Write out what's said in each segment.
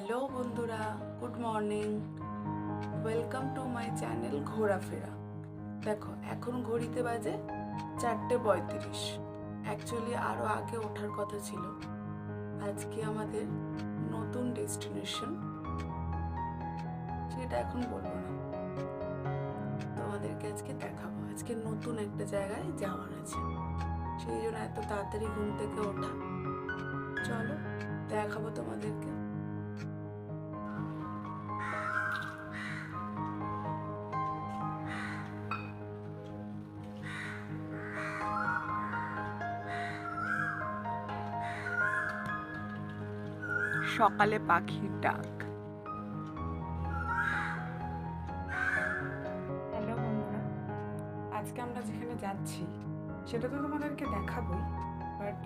Hello বন্ধুরা, good morning. Welcome to my channel ঘোরাফেরা। দেখো, এখন ঘড়িতে বাজে চারটে পঁয়ত্রিশ। অ্যাকচুয়ালি আরও আগে ওঠার কথা ছিল। আজকে আমাদের নতুন ডেস্টিনেশন। সেটা এখন বলব না। তোমাদেরকে আজকে দেখাবো। আজকে নতুন একটা জায়গায় যাওয়ার আছে। সেই জন্য এত তাড়াতাড়ি ঘুম থেকে ওঠা। চলো, দেখাবো তোমাদেরকে। সকালে পাখির ডাক। হ্যালো বন্ধুরা, আজকে আমরা যেখানে যাচ্ছি, সেটা তো তোমাদেরকে দেখাবোই বাট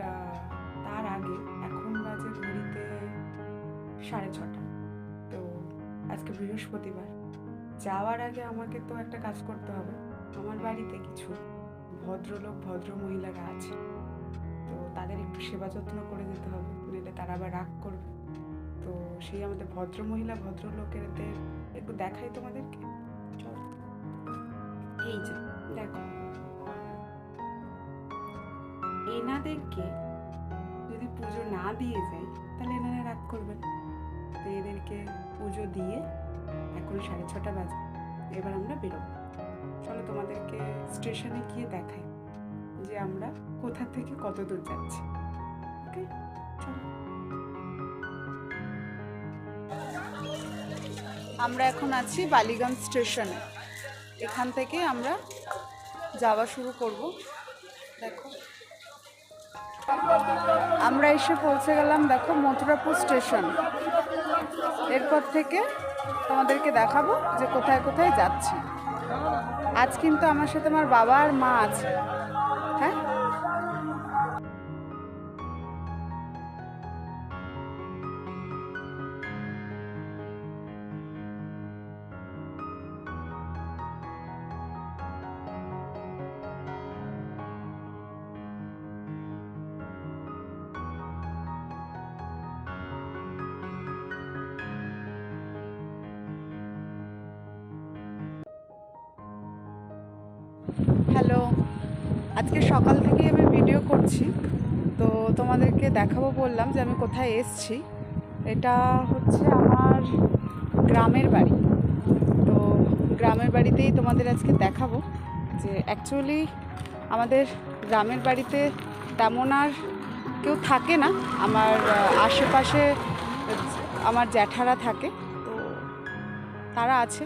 তার আগে এখন বাজে ঘড়িতে সাড়ে ছটা। তো আজকে বৃহস্পতিবার, যাওয়ার আগে আমাকে তো একটা কাজ করতে হবে। আমার বাড়িতে কিছু ভদ্রলোক, ভদ্র মহিলারা আছে, তো তাদের একটু সেবা যত্ন করে দিতে হবে, নইলে তারা আবার রাগ করবে। তো সেই আমাদের ভদ্র মহিলা ভদ্রলোকেরদের একটু দেখাই তোমাদেরকে। চল। এই যে, দেখো। এনাদেরকে যদি পুজো না দিয়ে যাই তাহলে এনারা রাগ করবেন তো এদেরকে পুজো দিয়ে এখন সাড়ে ছটা বাজে, এবার আমরা বেরোবো। চলো তোমাদেরকে স্টেশনে গিয়ে দেখাই যে আমরা কোথা থেকে কত দূর যাচ্ছি। আমরা এখন আছি বালিগঞ্জ স্টেশনে। এখান থেকে আমরা যাওয়া শুরু করব। দেখো। আমরা এসে পৌঁছে গেলাম, দেখো, মথুরাপুর স্টেশন। এরপর থেকে তোমাদেরকে দেখাবো যে কোথায় কোথায় যাচ্ছি। আজ কিন্তু আমার সাথে আমার বাবা আর মা আছে। হ্যালো, আজকে সকাল থেকে আমি ভিডিও করছি। তো তোমাদেরকে দেখাবো বললাম যে আমি কোথায় এসছি। এটা হচ্ছে আমার গ্রামের বাড়ি। তো গ্রামের বাড়িতেই তোমাদের আজকে দেখাবো যে অ্যাকচুয়ালি আমাদের গ্রামের বাড়িতে তেমন আর কেউ থাকে না। আমার আশেপাশে আমার জ্যাঠারা থাকে। তো তারা আছে।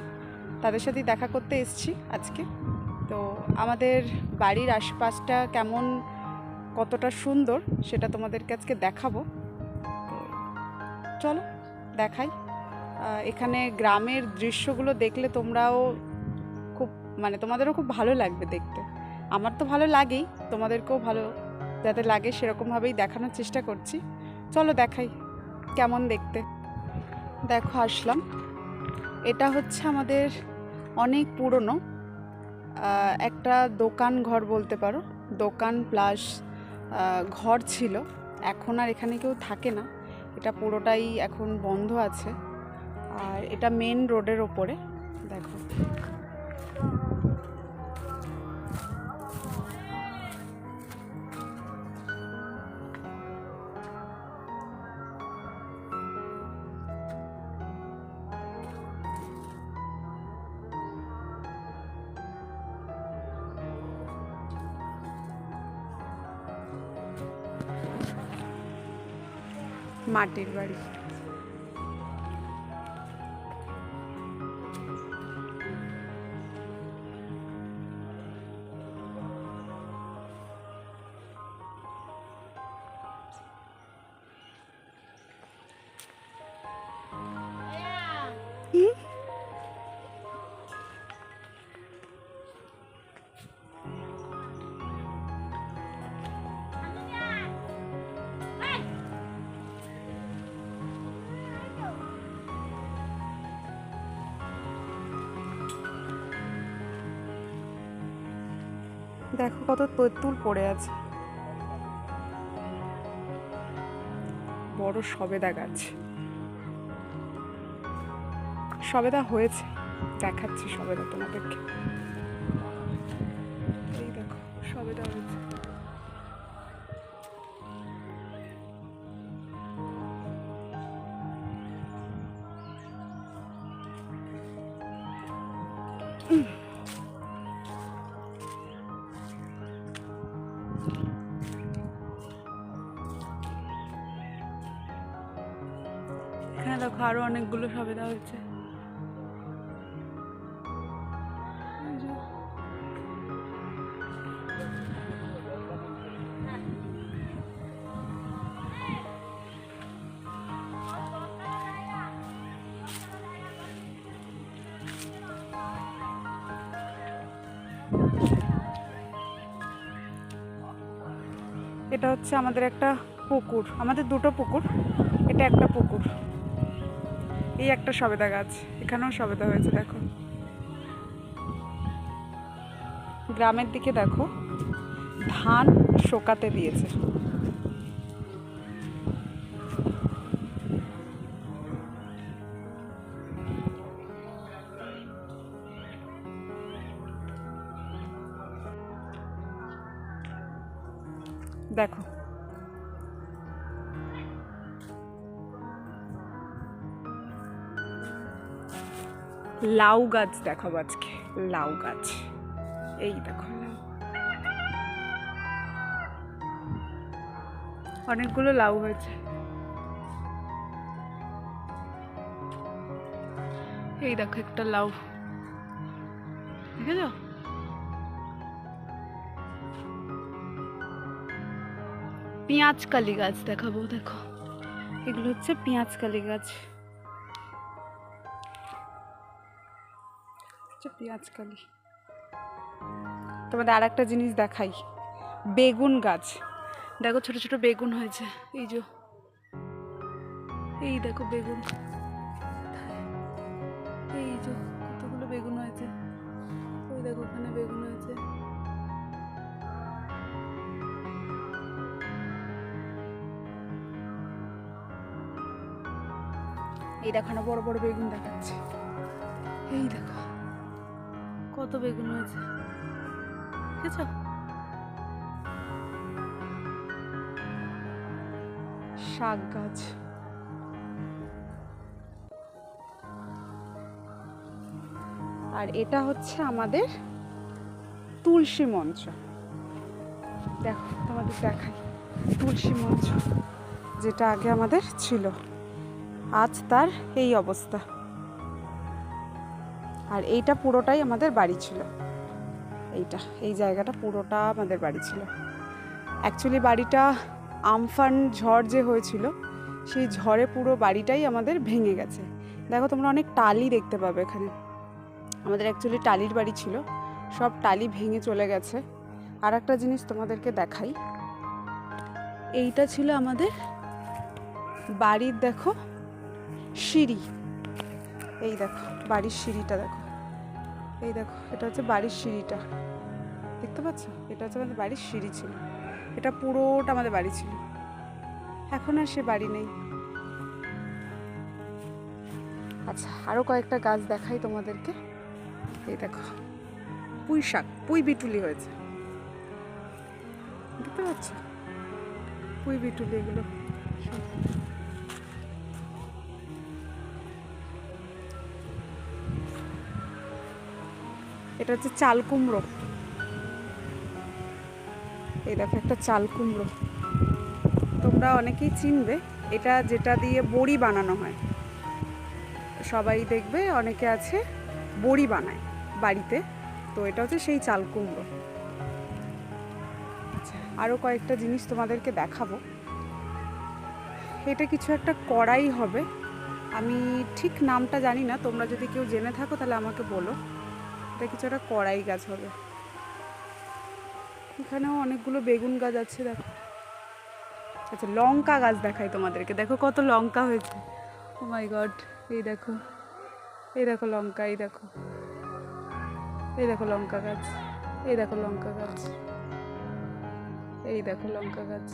তাদের সাথেই দেখা করতে এসছি আজকে। আমাদের বাড়ির আশপাশটা কেমন, কতটা সুন্দর সেটা তোমাদেরকে আজকে দেখাবো। চলো, দেখাই। এখানে গ্রামের দৃশ্যগুলো দেখলে তোমরাও খুব মানে তোমাদেরও খুব ভালো লাগবে দেখতে। আমার তো ভালো লাগেই, তোমাদেরকেও ভালো যাতে লাগে সেরকমভাবেই দেখানোর চেষ্টা করছি। চলো দেখাই, কেমন দেখতে। দেখো, আসলাম। এটা হচ্ছে আমাদের অনেক পুরনো একটা দোকান ঘর বলতে পারো। দোকান প্লাস ঘর ছিল। এখন আর এখানে কেউ থাকে না। এটা পুরোটাই এখন বন্ধ আছে। আর এটা মেন রোডের ওপরে। দেখো। মাটির বাড়ি দেখো কত তুল পড়ে আছে। বড় সবেদা গাছ। সবেদা হয়েছে। দেখাচ্ছি সবেদা তোমাদেরকে। এখানে দেখো আরও অনেকগুলো সবেদা হয়েছে। এটা হচ্ছে আমাদের একটা পুকুর। আমাদের দুটো পুকুর, এটা একটা পুকুর। এই একটা সবেদা গাছ। এখানেও সবেদা হয়েছে দেখো। গ্রামের দিকে দেখো ধান শোকাতে দিয়েছে। লাউ গাছ দেখাবো আজকে। লাউ গাছ। এই দেখো অনেকগুলো লাউ হয়েছে। এই দেখো একটা লাউ। দেখেছ? পেঁয়াজ কালি গাছ দেখাবো, দেখো। এগুলো হচ্ছে পেঁয়াজ কালি গাছ। হচ্ছে পেঁয়াজ কালি তোমাদের আর একটা জিনিস দেখাই। বেগুন গাছ। দেখো ছোট ছোট বেগুন হয়েছে। এই যে। এই দেখো বেগুন। এই যে, কতগুলো বেগুন হয়েছে। ওই দেখো ওখানে বেগুন হয়েছে। এই দেখো না বড় বড় বেগুন দেখাচ্ছে। এই দেখো। কত বেগুন হয়েছে দেখেছ শাক গাছ। আর এটা হচ্ছে আমাদের তুলসী মঞ্চ। দেখো, তোমাদের দেখাই। তুলসী মঞ্চ, যেটা আগে আমাদের ছিল। আজ তার এই অবস্থা। আর এইটা পুরোটাই আমাদের বাড়ি ছিল। এইটা, এই জায়গাটা পুরোটা আমাদের বাড়ি ছিল। অ্যাকচুয়ালি বাড়িটা আমফান ঝড় যে হয়েছিল, সেই ঝড়ে পুরো বাড়িটাই আমাদের ভেঙে গেছে। দেখো তোমরা অনেক টালি দেখতে পাবে এখানে। আমাদের অ্যাকচুয়ালি টালির বাড়ি ছিল, সব টালি ভেঙে চলে গেছে। আর একটা জিনিস তোমাদেরকে দেখাই। এইটা ছিল আমাদের বাড়ির, দেখো, সিঁড়ি। এই দেখো, বাড়ির সিঁড়িটা দেখো। এই দেখো, এটা হচ্ছে বাড়ির সিঁড়িটা। দেখতে পাচ্ছ? এটা হচ্ছে আমাদের বাড়ির সিঁড়ি ছিল। এটা পুরোটা আমাদের বাড়ি ছিল। এখন আর সে বাড়ি নেই। আচ্ছা আরও কয়েকটা গাছ দেখাই তোমাদেরকে। এই দেখো, পুঁই শাক, পুঁই বিটুলি হয়েছে। দেখতে পাচ্ছ? পুঁই বিটুলি এগুলো। এটা হচ্ছে চাল কুমড়ো। এই দেখো একটা চাল কুমড়ো। তোমরা অনেকেই চিনবে, এটা যেটা দিয়ে বড়ি বানানো হয়। সবাই দেখবে, অনেকে আছে, বড়ি বানায় বাড়িতে। তো এটা হচ্ছে সেই চাল কুমড়ো। আচ্ছা আরও কয়েকটা জিনিস তোমাদেরকে দেখাবো। এটা কিছু একটা কড়াই হবে। আমি ঠিক নামটা জানি না, তোমরা যদি কেউ জেনে থাকো তাহলে আমাকে বলো। এটা কিছু একটা কড়াই গাছ হবে। এখানেও অনেকগুলো বেগুন গাছ আছে, দেখো। আচ্ছা লঙ্কা গাছ দেখাই তোমাদেরকে। দেখো কত লঙ্কা হয়েছে। মাই গড এই দেখো। এই দেখো লঙ্কা, এই দেখো। এই দেখো লঙ্কা গাছ। এই দেখো লঙ্কা গাছ। এই দেখো লঙ্কা গাছ।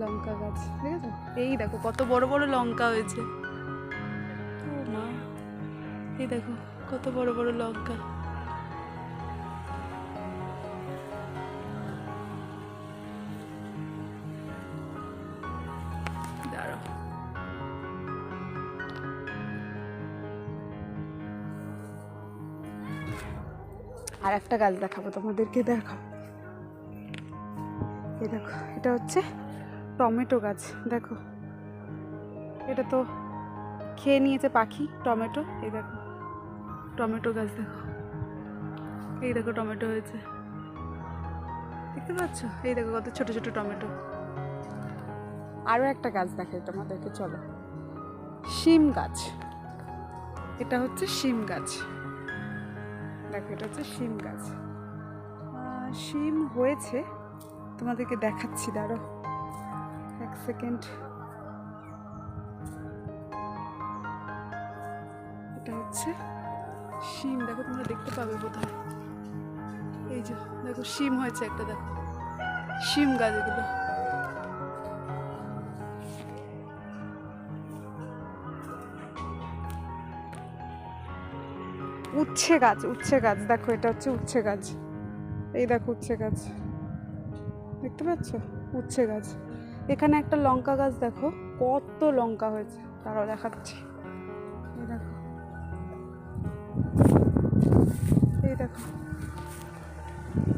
লঙ্কা গাছ, ঠিক আছে? এই দেখো কত বড় বড় লঙ্কা হয়েছে। ও মা, এই দেখো। কত বড় বড় লঙ্কা আর একটা গাছ দেখাবো, তোমাদেরকে দেখো দেখো, এটা হচ্ছে টমেটো গাছ, দেখো। এটা তো খেয়ে নিয়েছে পাখি, টমেটো, এই দেখো। টমেটো গাছ দেখো। এই দেখো টমেটো হয়েছে। দেখতে পাচ্ছ? এই দেখো কত ছোট ছোট টমেটো। আরও একটা গাছ দেখাই তোমাদেরকে, চলো। শিম গাছ। এটা হচ্ছে শিম গাছ। দেখো, এটা হচ্ছে শিম গাছ। শিম হয়েছে। তোমাদেরকে দেখাচ্ছি দাঁড়ো এক সেকেন্ড। এটা হচ্ছে শিম, দেখো তোমরা দেখতে পাবে বোধহয়। এই যে, দেখো শিম হয়েছে একটা, দেখো। শিম গাছ এগুলো। উচ্ছে গাছ উচ্ছে গাছ, দেখো এটা হচ্ছে উচ্ছে গাছ। এই দেখো উচ্ছে গাছ। দেখতে পাচ্ছ? উচ্ছে গাছ। এখানে একটা লঙ্কা গাছ, দেখো। কত লঙ্কা হয়েছে, তারাও দেখাচ্ছি।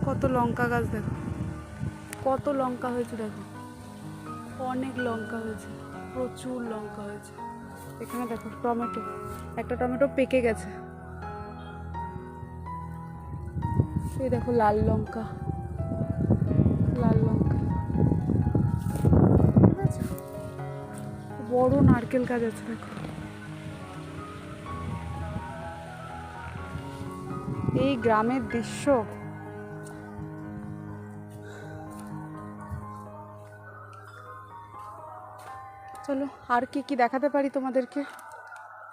কত লঙ্কা গাছ দেখো। কত লঙ্কা হয়েছে দেখো। অনেক লঙ্কা হয়েছে, প্রচুর লঙ্কা হয়েছে। এখানে দেখো টমেটো, একটা টমেটো পেকে গেছে। এই দেখো লাল লঙ্কা লাল লঙ্কা। বড় নারকেল গাছ আছে দেখো। এই গ্রামের দৃশ্য। চলো, আর কি কি দেখাতে পারি তোমাদেরকে?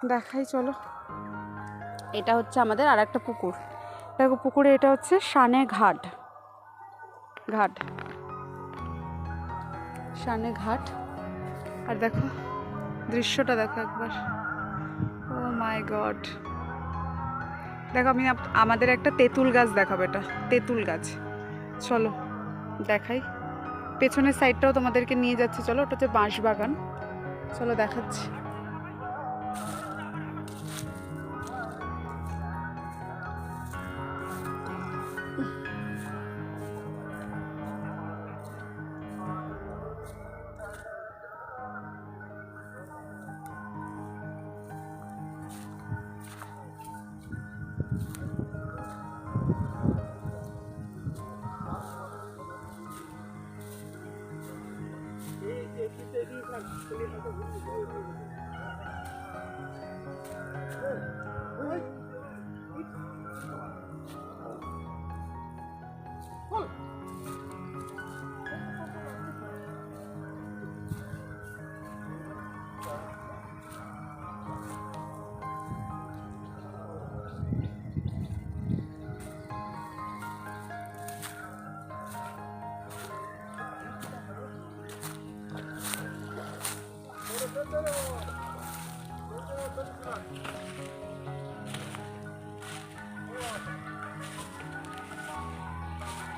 দেখাই, চলো। এটা হচ্ছে আমাদের আর একটা পুকুর। দেখো, পুকুরে এটা হচ্ছে সানে ঘাট। ঘাট। সানে ঘাট। আর দেখো, দৃশ্যটা দেখো একবার। ও মাই গড দেখো, আমি আমাদের একটা তেঁতুল গাছ দেখাবো এটা, তেঁতুল গাছ। চলো, দেখাই। পেছনের সাইডটাও তোমাদেরকে নিয়ে যাচ্ছে। চলো, ওটা হচ্ছে বাঁশ বাগান চলো, দেখাচ্ছি।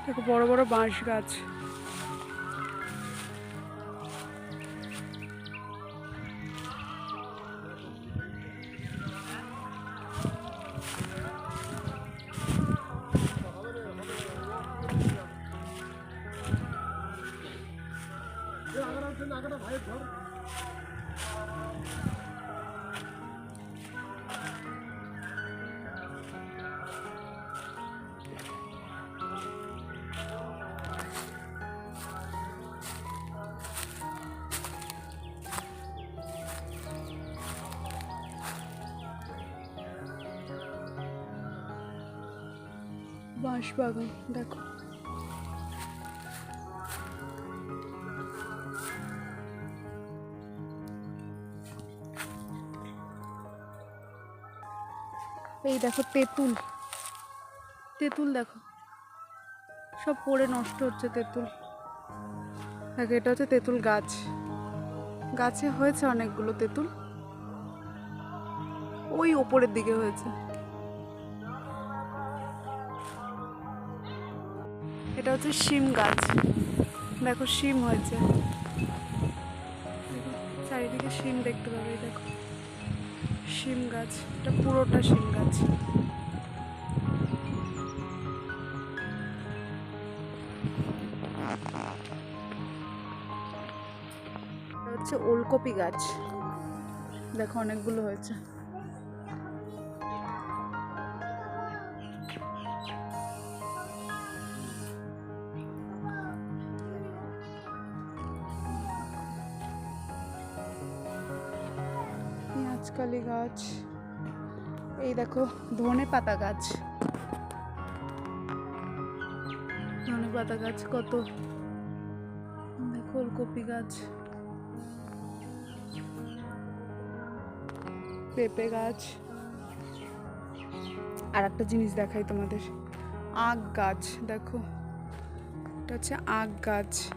দেখো বড় বড় বাঁশ গাছ বাঁশ বাগান দেখো। এই দেখো তেঁতুল। তেঁতুল দেখো। সব পড়ে নষ্ট হচ্ছে তেঁতুল। দেখো, এটা হচ্ছে তেঁতুল গাছ। গাছে হয়েছে অনেকগুলো তেঁতুল। ওই ওপরের দিকে হয়েছে। হচ্ছে শিম গাছ। দেখো শিম হয়েছে। চারিদিকে শিম দেখতে পাবে দেখো। শিম গাছ, এটা পুরোটা শিম গাছ। হচ্ছে ওলকপি গাছ। দেখো অনেকগুলো হয়েছে। পেঁয়াজকালি গাছ। এই দেখো, ধনে পাতা গাছ। ধনে পাতা গাছ কত। দেখো, ওলকপি গাছ। পেঁপে গাছ। আর একটা জিনিস দেখাই তোমাদের। আখ গাছ, দেখো। এটা হচ্ছে আখ গাছ।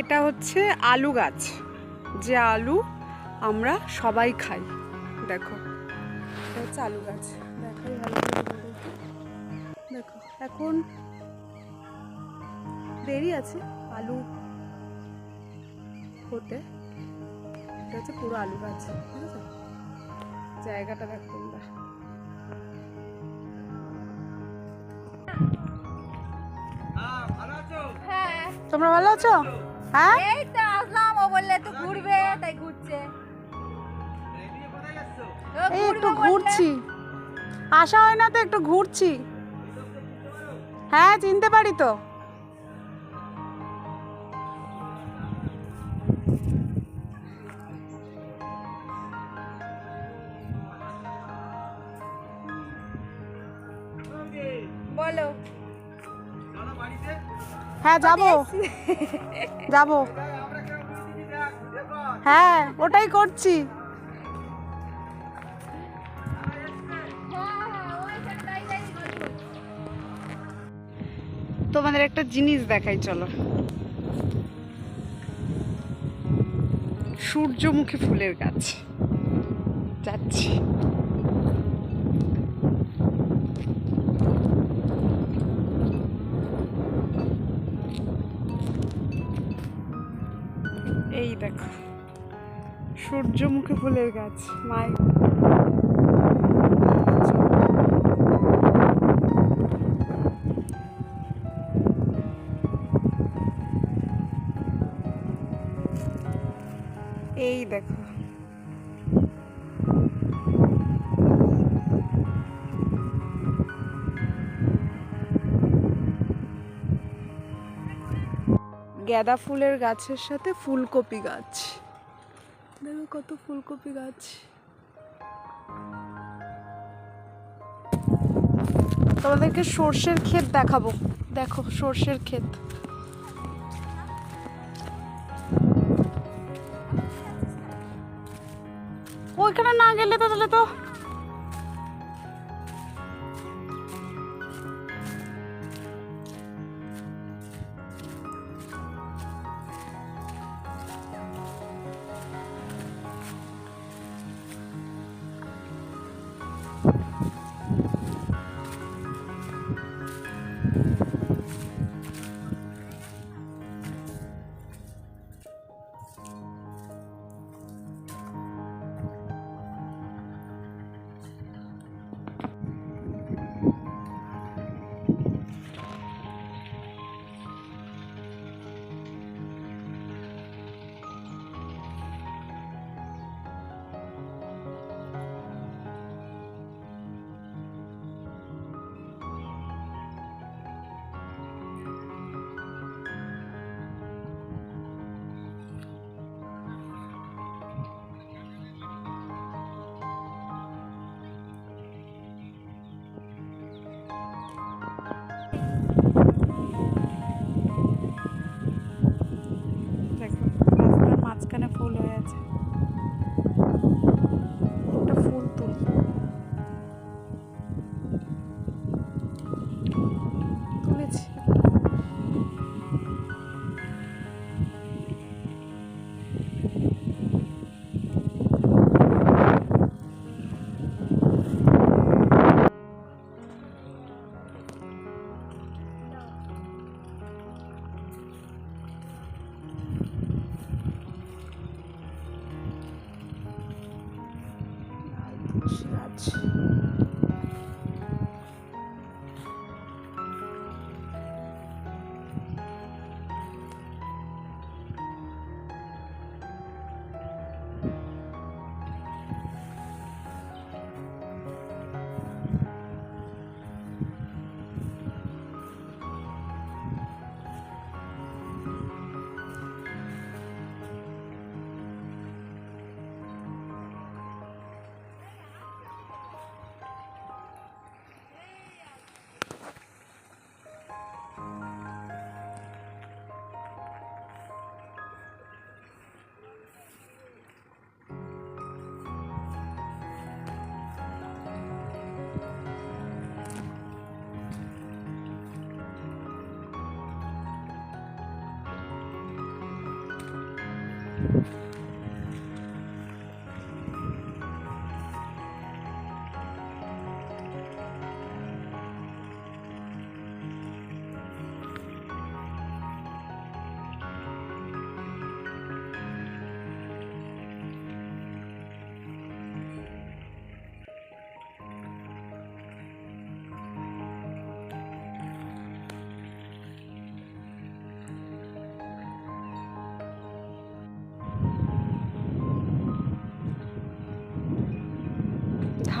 এটা হচ্ছে আলু গাছ। যে আলু আমরা সবাই খাই। দেখো এটা হচ্ছে আলু গাছ। দেখাই ভালো দেখো। এখন দেরি আছে আলু হতে। এটা হচ্ছে পুরো আলু গাছ ঠিক আছে? জায়গাটা দেখো তোমরা। হ্যাঁ। তোমরা ভালো আছো? হ্যাঁ? এই তো আসলাম ও বললে ঘুরবে তাই ঘুরছে। এই একটু ঘুরছি। আসা হয় না তো একটু ঘুরছি। হ্যাঁ চিনতে পারি তো। হ্যাঁ যাব। যাব। হ্যাঁ ওটাই করছি। তোমাদের একটা জিনিস দেখাই চলো। সূর্যমুখী ফুলের গাছ। যাচ্ছি। সূর্যমুখী ফুলের গাছ মাই। এই দেখো। গাঁদা ফুলের গাছের সাথে ফুলকপি গাছ। দেখো কত ফুলকপি গাছ। তোমাদেরকে সর্ষের ক্ষেত দেখাবো। দেখো, সর্ষের ক্ষেত। ওইখানে না গেলে তো তাহলে তো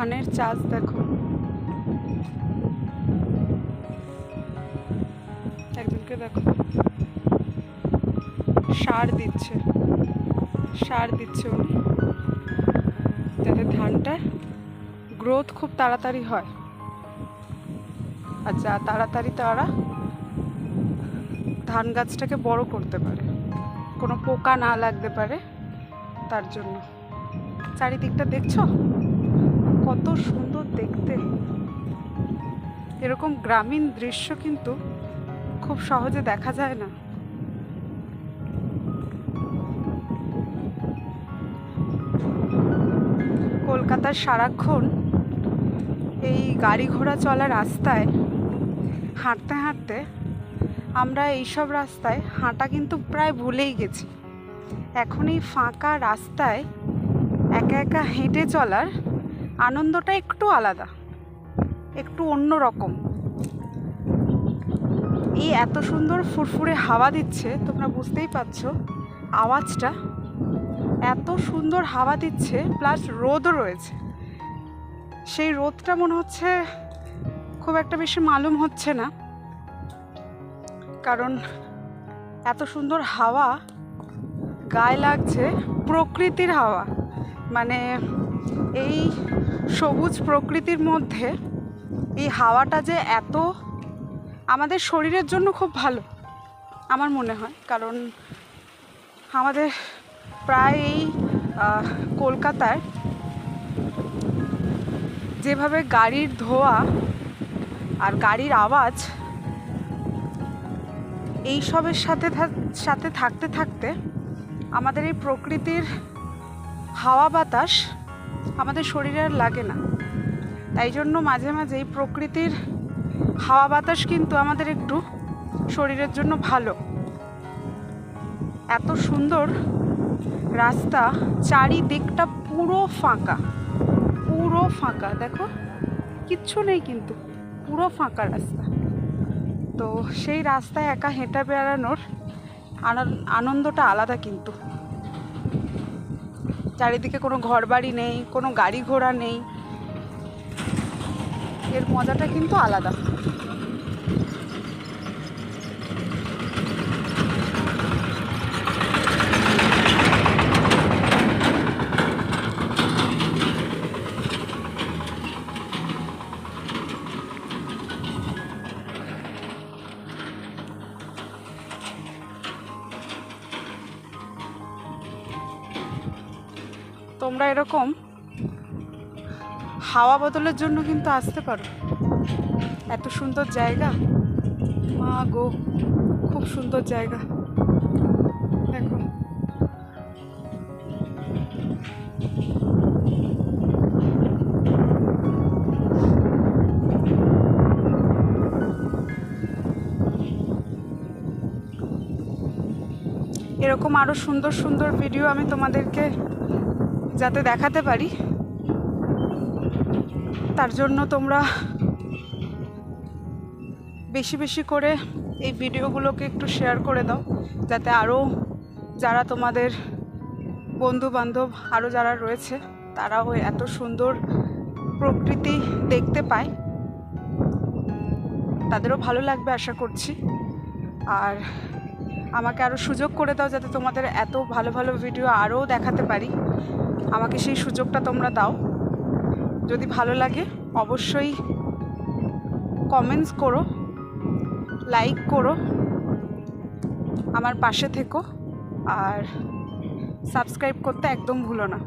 ধানের চাষ দেখো। একজনকে দেখো। সার দিচ্ছে। সার দিচ্ছে উনি। যাতে ধানটা গ্রোথ খুব তাড়াতাড়ি হয়। আর যা তাড়াতাড়ি তারা ধান গাছটাকে বড় করতে পারে। কোনো পোকা না লাগতে পারে তার জন্য। চারিদিকটা দেখছ? কত সুন্দর দেখতে। এরকম গ্রামীণ দৃশ্য কিন্তু খুব সহজে দেখা যায় না। কলকাতার সারাক্ষণ এই গাড়ি ঘোড়া চলা রাস্তায় হাঁটতে হাঁটতে আমরা এইসব রাস্তায় হাঁটা কিন্তু প্রায় ভুলেই গেছি। এখন এই ফাঁকা রাস্তায় একা একা হেঁটে চলার আনন্দটা একটু আলাদা, একটু অন্য রকম। এই এত সুন্দর ফুরফুরে হাওয়া দিচ্ছে, তোমরা বুঝতেই পারছ, আওয়াজটা এত সুন্দর হাওয়া দিচ্ছে প্লাস রোদও রয়েছে। সেই রোদটা মনে হচ্ছে খুব একটা বেশি মালুম হচ্ছে না, কারণ এত সুন্দর হাওয়া গায়ে লাগছে, প্রকৃতির হাওয়া। মানে এই সবুজ প্রকৃতির মধ্যে এই হাওয়াটা যে এত আমাদের শরীরের জন্য খুব ভালো, আমার মনে হয়। কারণ আমাদের প্রায় এই কলকাতায় যেভাবে গাড়ির ধোয়া আর গাড়ির আওয়াজ এইসবের সাথে সাথে থাকতে থাকতে আমাদের এই প্রকৃতির হাওয়া বাতাস আমাদের শরীরে আর লাগে না। তাই জন্য মাঝে মাঝে এই প্রকৃতির হাওয়া বাতাস কিন্তু আমাদের একটু শরীরের জন্য ভালো। এত সুন্দর রাস্তা, চারিদিকটা পুরো ফাঁকা পুরো ফাঁকা। দেখো, কিচ্ছু নেই কিন্তু, পুরো ফাঁকা রাস্তা। তো সেই রাস্তায় একা হেঁটে বেড়ানোর আনন্দ- আনন্দটা আলাদা কিন্তু। চারিদিকে কোনো ঘর বাড়ি নেই কোনো গাড়ি ঘোড়া নেই। এর মজাটা কিন্তু আলাদা। তোমরা এরকম হাওয়া বদলের জন্য কিন্তু আসতে পারো। এত সুন্দর জায়গা। মা গো, খুব সুন্দর জায়গা। দেখো। এরকম আরও সুন্দর সুন্দর ভিডিও আমি তোমাদেরকে যাতে দেখাতে পারি। তার জন্য তোমরা বেশি বেশি করে এই ভিডিওগুলোকে একটু শেয়ার করে দাও, যাতে আরও যারা তোমাদের বন্ধু বান্ধব আরও যারা রয়েছে, তারাও এত সুন্দর প্রকৃতি দেখতে পায়। তাদেরও ভালো লাগবে আশা করছি। আর আমাকে আরও সুযোগ করে দাও, যাতে তোমাদের এত ভালো ভালো ভিডিও আরও দেখাতে পারি। আমাকে সেই সুযোগটা তোমরা দাও। যদি ভালো লাগে, অবশ্যই কমেন্টস করো লাইক করো, আমার পাশে থেকো, আর সাবস্ক্রাইব করতে একদম ভুলো না।